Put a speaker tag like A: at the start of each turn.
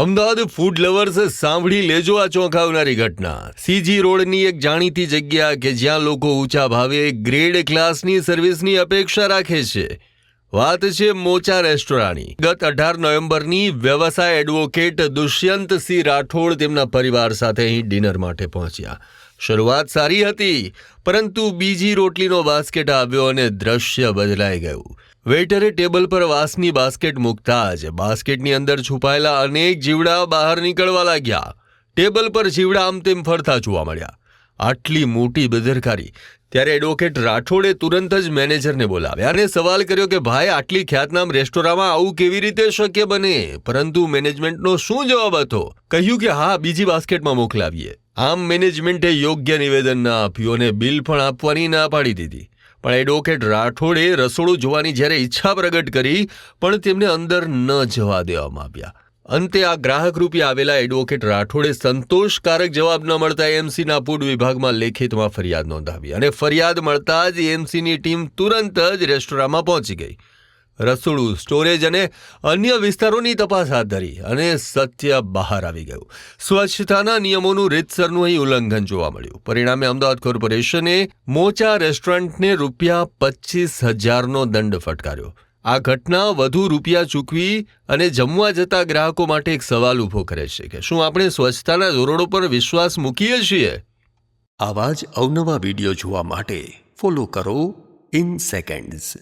A: Ahmedabad food lovers સાંભળી લેજો આ ચોંકાવનારી ઘટના. સીજી રોડની એક જાણીતી જગ્યા કે જ્યાં લોકો ઊંચા ભાવે ગ્રેડ ક્લાસની સર્વિસની અપેક્ષા રાખે છે. વાત છે મોચા રેસ્ટોરાંની ગત અઢાર નવેમ્બરની વ્યવસાય એડવોકેટ દુષ્યંત સિંહ રાઠોડ તેમના પરિવાર સાથે અહીં ડિનર માટે પહોંચ્યા. શરૂઆત સારી હતી, પરંતુ બીજી રોટલીનો બાસ્કેટ આવ્યો અને દ્રશ્ય બદલાઈ ગયું. વેઇટરે ટેબલ પર વાસની બાસ્કેટ મૂકતા જ બાસ્કેટની અંદર છુપાયેલા અનેક જીવડા બહાર નીકળવા લાગ્યા. ટેબલ પર જીવડા આમ તેમ ફરતા જોવા મળ્યા. આટલી મોટી બેદરકારી. ત્યારે એડવોકેટ રાઠોડે તુરંત જ મેનેજરને બોલાવ્યા અને સવાલ કર્યો કે, ભાઈ, આટલી ખ્યાતનામ રેસ્ટોરાંમાં આવું કેવી રીતે શક્ય બને? પરંતુ મેનેજમેન્ટનો શું જવાબ હતો? કહ્યું કે, હા, બીજી બાસ્કેટમાં મોકલાવીએ. આમ મેનેજમેન્ટે યોગ્ય નિવેદન ના આપ્યું અને બિલ પણ આપવાની ના પાડી દીધી. પણ એડવોકેટ રાઠોડે રસોડું જોવાની જ્યારે ઈચ્છા પ્રગટ કરી, પણ તેમને અંદર ન જવા દેવામાં આવ્યા. અંતે આ ગ્રાહક રૂપે આવેલા એડવોકેટ રાઠોડે સંતોષકારક જવાબ ન મળતા એમસીના ફૂડ વિભાગમાં લેખિતમાં ફરિયાદ નોંધાવી અને ફરિયાદ મળતા જ એમસીની ટીમ તુરંત જ રેસ્ટોરાંમાં પહોંચી ગઈ. રસોડું, સ્ટોરેજ અને અન્ય વિસ્તારોની તપાસ હાથ ધરી અને સત્ય બહાર આવી ગયું. સ્વચ્છતાના નિયમોનું રીતસરનું અહીં ઉલ્લંઘન જોવા મળ્યું. પરિણામે અમદાવાદ કોર્પોરેશને મોચા રેસ્ટોરન્ટને રૂપિયા પચીસ હજારનો દંડ ફટકાર્યો. આ ઘટના વધુ રૂપિયા ચૂકવી અને જમવા જતા ગ્રાહકો માટે એક સવાલ ઊભો કરે છે કે શું આપણે સ્વચ્છતાના ધોરણો પર વિશ્વાસ મૂકીએ છીએ?
B: આવા જ અવનવા વીડિયો જોવા માટે ફોલો કરો ઇન સેકન્ડ્સ